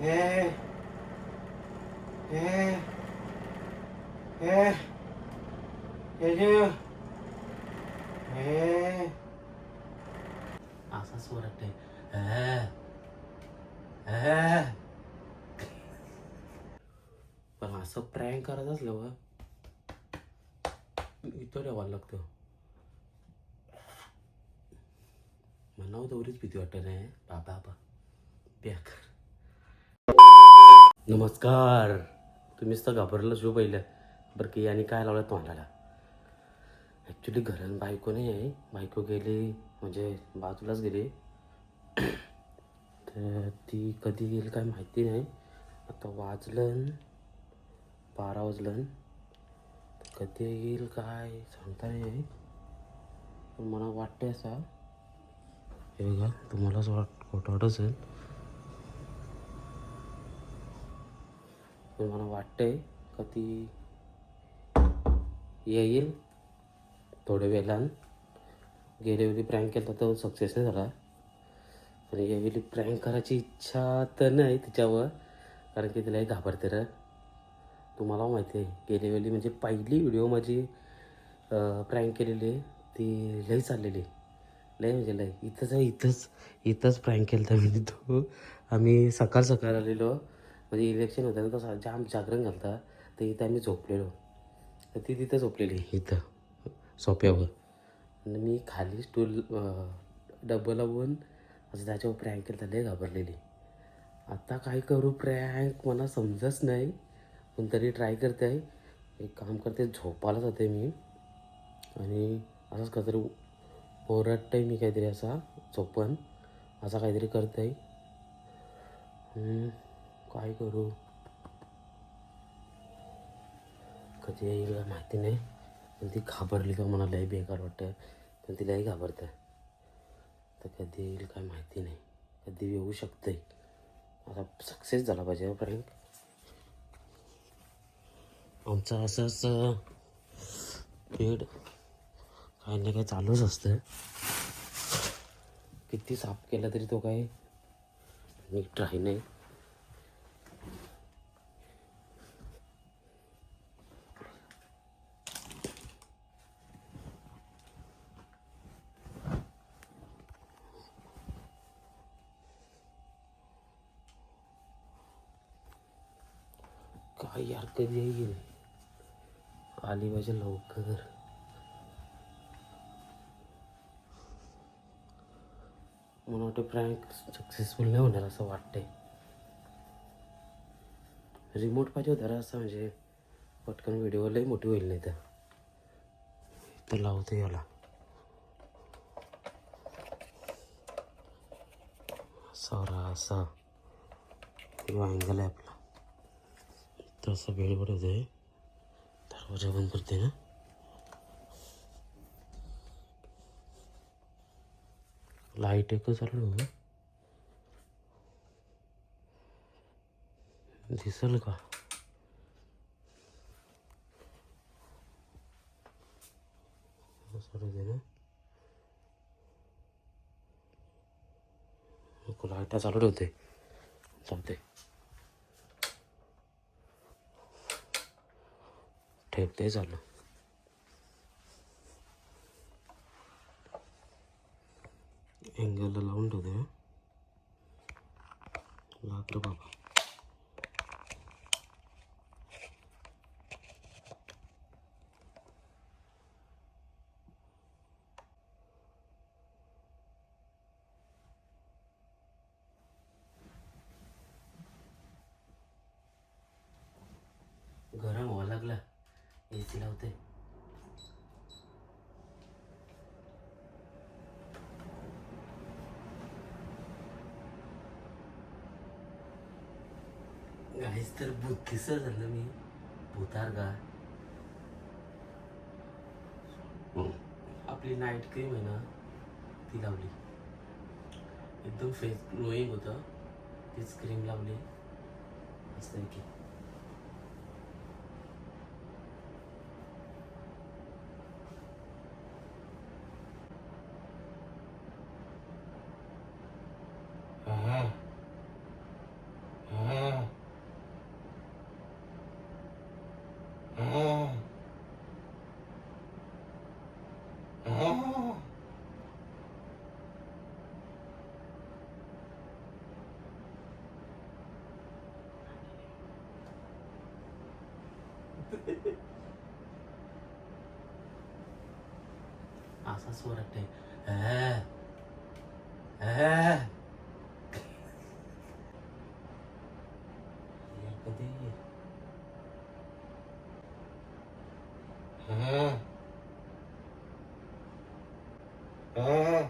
ए ए ए पण असं प्रँक करत असलं इथं ठेवायला लागतं. मला तेवढीच भीती वाटत नाही बाबा बाबा. प्याक नमस्कार. तुम्हीच तर घाबरलं शिव पहिलं. बरं की याने काय लावलं तोंडाला? ॲक्च्युली घरात बायको नाही आहे. बायको गेली म्हणजे बाजूलाच गेली. तर ती कधी येईल काय माहिती नाही. आता वाजलं बारा वाजलं. कधी येईल काय सांगता नाही पण मला वाटते असा. हे बघा तुम्हालाच वाट खोटं वाटत असेल. पण मला वाटतंय का ती येईल थोड्या वेळान. गेल्या वेळी प्रँक केला तर सक्सेस नाही झाला. पण यावेळी प्रँक करायची इच्छा तर नाही तिच्यावर कारण की तिलाही घाबरते र. तुम्हाला माहिती आहे गेल्या वेळी म्हणजे पहिली व्हिडिओ माझी प्रँक केलेली आहे ती लई चाललेली. लय म्हणजे लय इथंच आहे इथंच इथंच प्रँक केलं तर मी तो आम्ही सकाळ सकाळ आलेलो. म्हणजे इलेक्शन होतं ना तसं जाम जागरण घालता तर इथं आम्ही झोपलेलो. तर ती तिथं झोपलेली. इथं? सोप्यावर? आणि मी खाली स्टूल डब्बं लावून असं त्याच्यावर प्रँक केलं तर लय घाबरलेली. आता काय करू प्रँक मला समजत नाही. पण तरी ट्राय करते आहे एक काम करते झोपायला जाते मी. आणि असंच काहीतरी ओरडते मी काहीतरी असा झोपण असा काहीतरी करते हम्म, काय करू? कधी येईल काय माहिती नाही. पण ती घाबरली का मला लय बेकार वाटतं पण तिलाही घाबरतं तर कधी येईल काय माहिती नाही. कधी येऊ शकते आता सक्सेस झाला पाहिजे हो फ्रँक आमचं असंच पेड काही ना काही चालूच असतं किती साफ केला तरी तो काय नीट राही नाही. ते यार कधी येईल आली पाहिजे लवकर. मला वाटतं प्रँक सक्सेसफुल नाही होणार असं वाटतंय. रिमोट पाहिजे होता असं म्हणजे. पटकन व्हिडिओ लई मोठी होईल नाही तर. तर लावते याला. सारा असा. अँगल आहे आपला. तसं वेळ पडत आहे दरवाजा बंद करते ना लाइट एक चालू दिसल का। चालू आहे ना लाईटा चालू ठेवते चालते ठेवते चालू अँगलला लावून ठेवते हं. गाईस तर बुद्धिस झालं मी. भूतार का आपली नाईट क्रीम आहे ना ती लावली. एकदम फेस ग्लोईंग होतं. तीच क्रीम लावली. मस्त की असा स्वर वाटतंय "अं, अं."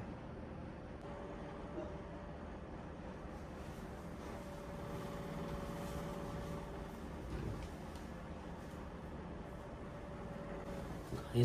हे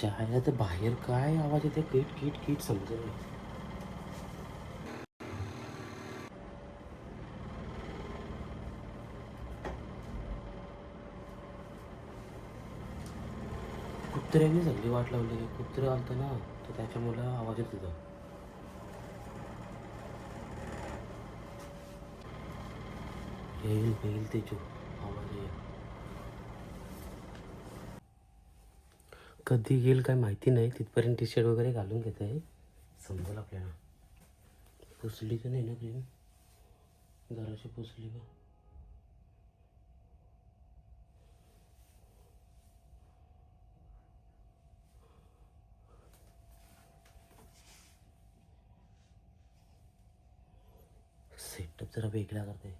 चायला तर बाहेर काय आवाज येते किट किट किट समजत नाही. कुत्र्याने सगळी वाट लावली. कुत्र आलतं ना तर त्याच्यामुळे आवाज येत होता. येईल येईल ते जो आवाज येईल कधी येईल काय माहिती नाही. तिथपर्यंत टी शर्ट वगैरे घालून घेत. आहे समजेल आपल्याला. पुसली तर नाही ना क्रीम जराशी पुसली का सेटअप जरा वेगळा करते.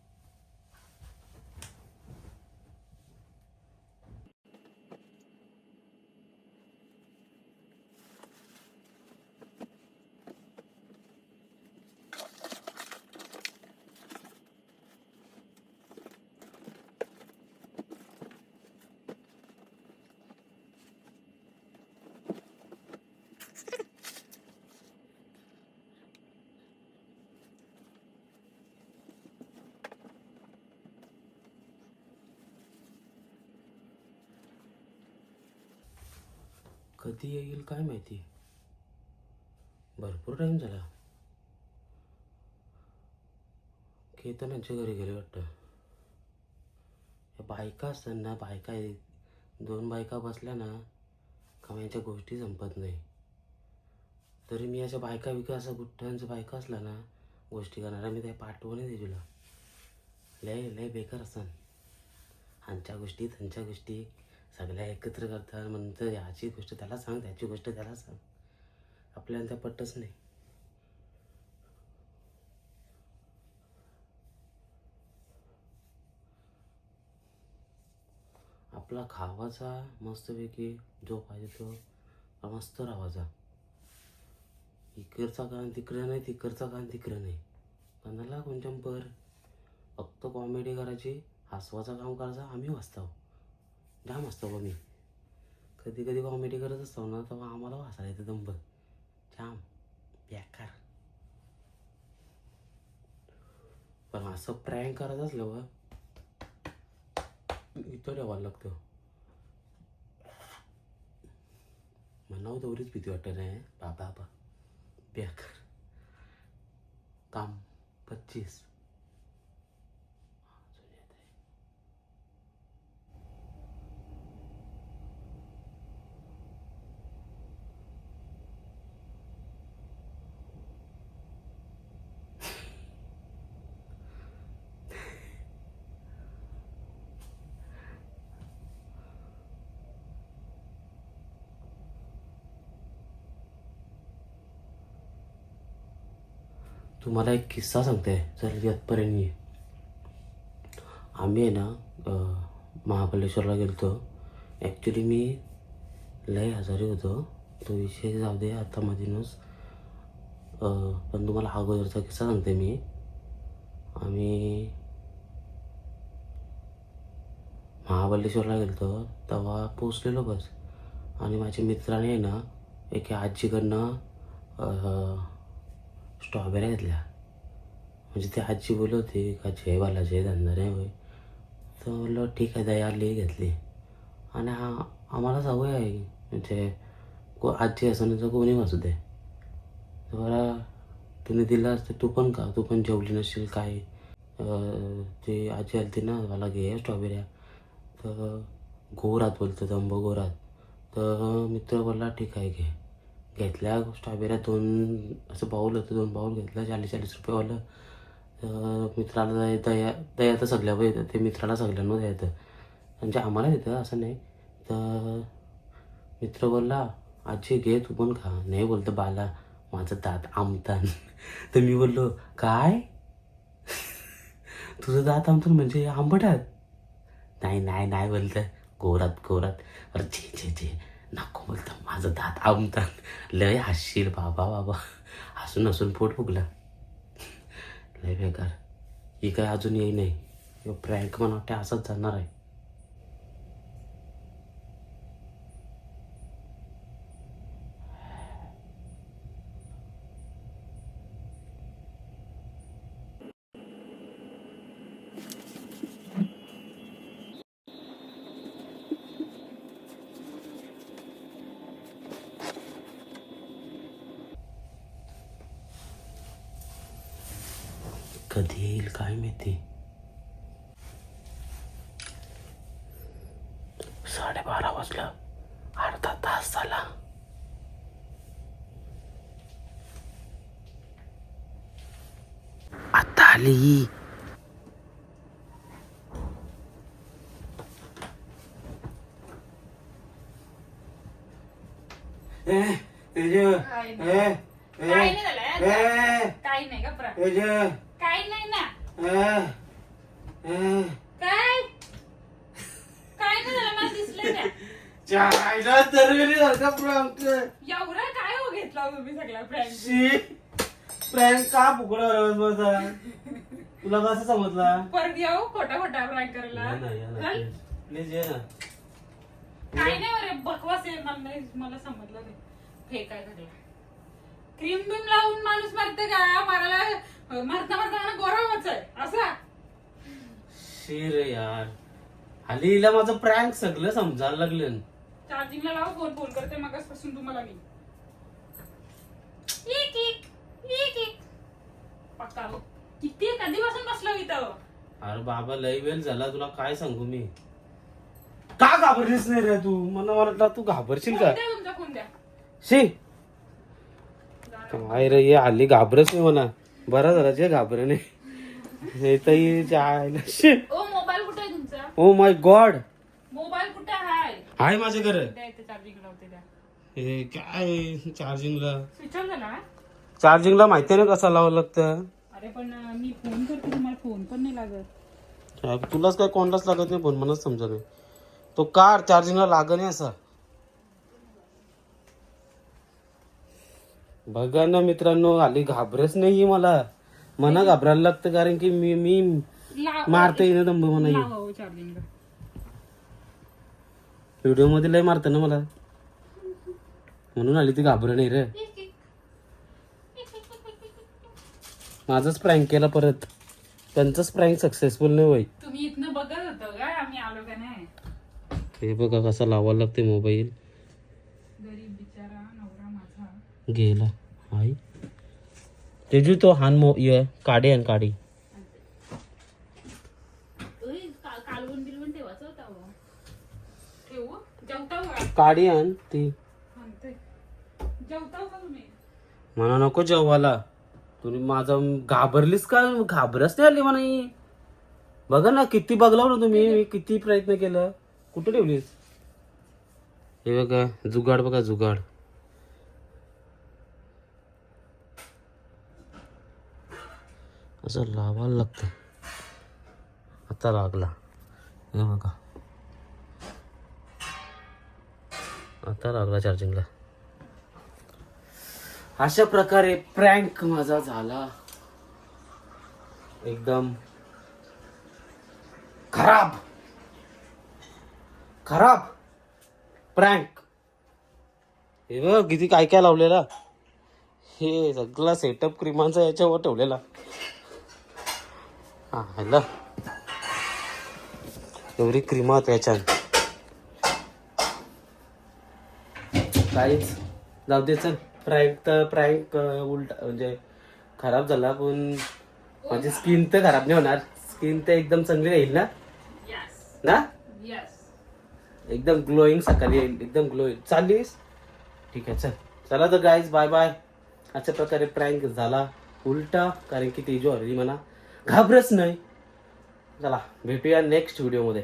कधी येईल काय माहिती? भरपूर टाईम झाला. केतनांच्या घरी गेले वाटतं. बायका असताना बायका दोन बायका बसल्या ना का गोष्टी संपत नाही. तरी मी अशा बायका बिका असं बायका असला ना गोष्टी करणारा मी त्या पाठवणे दे तुला. लय लय बेकार असन आमच्या गोष्टी त्यांच्या गोष्टी सगळ्या एकत्र करतात म्हणतं ह्याची गोष्ट त्याला सांग त्याची गोष्ट त्याला सांग. आपल्याला त्या पटच नाही. आपला खावाचा मस्तपैकी जो पाहिजे तो मस्त राहावाचा इकडचा कान तिकडं नाही तिकडचा कान तिकडं नाही. कानाला कोणत्या पर फक्त कॉमेडी करायची हसवाचं काम करायचं आम्ही वाचतो. जाम असतो बघ मी. कधी कधी कॉमेडी करत असतो ना तेव्हा आम्हाला वाचायला येतं दंब जाम. बेकार. पण असं प्रँक करत असलं बा इथं ठेवायला लागतं. म्हणावं तेवढीच भीती वाटत नाही बाबा बाबा. बेकार. काम. पच्चीस. तुम्हाला एक किस्सा सांगते चल यातपर्यंत ये. आम्ही आहे ना महाबलेश्वरला महाबळेश्वरला गेलो होतो ॲक्च्युली मी लय आजारी होतो. तो विषय जाऊ दे आता मधीनच. पण तुम्हाला अगोदरचा किस्सा सांगते मी. आम्ही महाबळेश्वरला गेलो होतो तेव्हा पोचलेलो बस. आणि माझ्या मित्राने आहे ना एका आजीकडनं स्ट्रॉबेऱ्या घेतल्या. म्हणजे ती आजी बोलत होती का जय बालाजी धंदा नाही होय. तर बोललं ठीक आहे दया ले घेतली. आणि हा आम्हाला सवय आहे. म्हणजे को आजी असं कोणी असू दे. बरा बरं तुम्ही दिला असते तू पण का तू पण जेवली नसशील काय? ते आजी आलती ना मला घे स्ट्रॉबेऱ्या. तर गोरात बोलतो दंब गोरात तर मित्र बोलला ठीक आहे घे. घेतल्या स्ट्रॉबेऱ्या दोन असं बाऊल होतं दोन बाऊल घेतलं चाळीस चाळीस रुपयेवालं तर मित्राला दया दया तर सगळ्यावर येतं ते मित्राला सगळ्यांना द्यायचं. म्हणजे आम्हाला येतं असं नाही. तर मित्र बोलला आजी घे तू पण खा. नाही बोलतो बाला माझं दात आमतान. तर मी बोललो काय? तुझं दात आमतान म्हणजे आंबटात नाही नाही नाही बोलतं गोरात गोरात. अरे छे छे छे. नको बोलतं माझं दात आमतात लय हसशील बाबा बाबा. हसून हसून पोट फुगलं. लय बेकार. ही काय अजून येई नाही. प्रँक मला वाटतं असंच जाणार आहे. कधी येईल काय माहिती? साडेबारा वाजलं. अर्धा तास झाला. आता आली. ए तेजू. काय ए ए काही नाही झालं ए काही नाही का प्रा तेजू काही नाही ना ए ए काय काय नाही झालं मला दिसलं ना चायला तरवेली सारखा प्रँक एवढं काय हो घेतला हो तुम्ही सगळ्या फ्रेंड शी प्रँक का फुकडा बसा तुला कसं समजला? परत येऊ खोटा खोटा फ्रँक करायला. चल. प्लीज ये ना काय नाही अरे बकवास आहे मला नाही मला समजलं नाही. फेक आहे सगळं क्रीम बिम लावून माणूस मरते का? मारायला मरता मरता मला गोरा आहे असा. शी रे यार. हल्ली हिला माझं प्रँक सगळं समजायला लागलं. चार्जिंगला लावा फोन फोन करते मगासपासून तुम्हाला मी. एक एक एक एक. पक्का हो. किती कधीपासून बसलो इथं? अरे बाबा लय वेळ झाला तुला काय सांगू मी? का घाबरलीस नाही रे तू? मला वाटलं तू घाबरशील फोन का? द्या तुमचा फोन द्या. शी. काय रे ये हल्ली घाबरच नाही मला बरं झालं जे घाबर नाही. हे तर शी. ओ मोबाईल कुठे आहे तुमचा? Oh my God. मोबाईल कुठे आहे? आहे माझ्या घर. हे काय चार्जिंगला ना चार्जिंगला माहिती नाही कसं लावावं लागतं. अरे पण मी फोन करते तुम्हाला फोन पण नाही लागत. तुलाच काय कोणालाच लागत नाही फोन मलाच समजा नाही. तो कार चार्जिंगला लाग नाही असा. बघा ना मित्रांनो आली घाबरच नाही मला. मना घाबरायला लागतं कारण की मी मी मारता येईन दंब म्हणा चार्जिंगला व्हिडिओमध्ये लय मारतं ना मला. म्हणून आली ती घाबर नाही रे. माझाच प्रँक केला परत. त्यांचाच प्रँक सक्सेसफुल नाही होई तुम्ही इथनं बघत होतो का? आम्ही आलो का नाही? हे बघा कसा लावायला लागते मोबाईल गरीब बिचारा नवरा माझा. गेला. आई. तेजू तो हान मो ये काढे आण काढी जेवता काढी आण ती. म्हणते जेवता का तुम्ही? म्हणा नको जेवायला. तुम्ही माझा घाबरलीस का? घाबरच नाही आली म्हणा. ही. बघा ना किती बघलाव ना तुम्ही. मी किती प्रयत्न केलं. कुठं ठेवलीस? हे बघा जुगाड बघा जुगाड. असं लावायला लागतं. आता लागला. हे बघा. आता लागला चार्जिंगला अशा प्रकारे प्रँक माझा झाला. एकदम खराब. खराब प्रँक हे बघ किती काय काय लावलेलं. हे सगळा सेटअप क्रीमांचा याच्यावर ठेवलेला. हा हॅलो एवढी क्रीमा त्याच्यात. काहीच. जाऊ दे चल. प्रँक तर प्रँक उलट म्हणजे खराब झाला पण माझी स्किन तर खराब नाही होणार. स्किन तर एकदम चांगली राहील ना? ना? एकदम ग्लोईंग सकाळी येईल. एकदम ग्लोईंग चाललीस? ठीक आहे चल. चला तर गाईज बाय बाय अशा प्रकारे प्रँक झाला. उलटा कारण की तेजू हरली म्हणा. घाबरच नाही. चला भेटूया नेक्स्ट व्हिडिओमध्ये